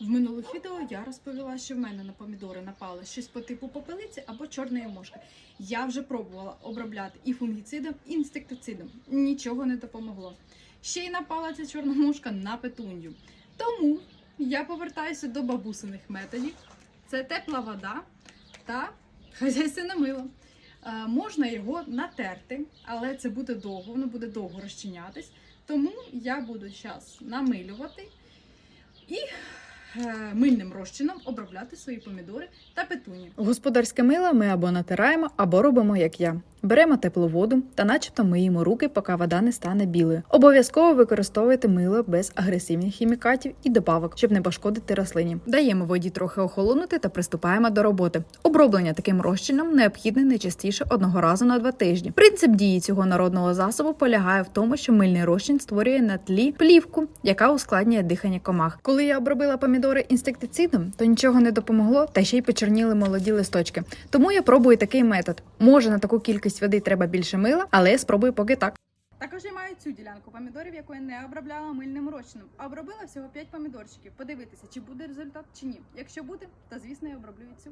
В минулих відео я розповіла, що в мене на помідори напало щось по типу попелиці або чорної мошки. Я вже пробувала обробляти і фунгіцидом, і інсектицидом. Нічого не допомогло. Ще й напала ця чорна мошка на петунью. Тому я повертаюся до бабусиних методів. Це тепла вода та хазяйственне мило. Е, можна його натерти, але це буде довго, воно буде довго розчинятись. Тому я буду зараз намилювати і мильним розчином обробляти свої помідори та петуні. Господарське мило ми або натираємо, або робимо як я. Беремо теплу воду та начебто миємо руки, поки вода не стане білою. Обов'язково використовуйте мило без агресивних хімікатів і добавок, щоб не пошкодити рослині. Даємо воді трохи охолонути та приступаємо до роботи. Оброблення таким розчином необхідне не частіше одного разу на два тижні. Принцип дії цього народного засобу полягає в тому, що мильний розчин створює на тлі плівку, яка ускладнює дихання комах. Коли я обробила помідори інсектицидом, то нічого не допомогло, та ще й почерніли молоді листочки. Тому я пробую такий метод. Може на таку кількість води треба більше мила, але я спробую поки так. Також я маю цю ділянку помідорів, яку я не обробляла мильним розчином, а обробила всього 5 помідорчиків. Подивитися, чи буде результат чи ні. Якщо буде, то звісно я оброблю і цю.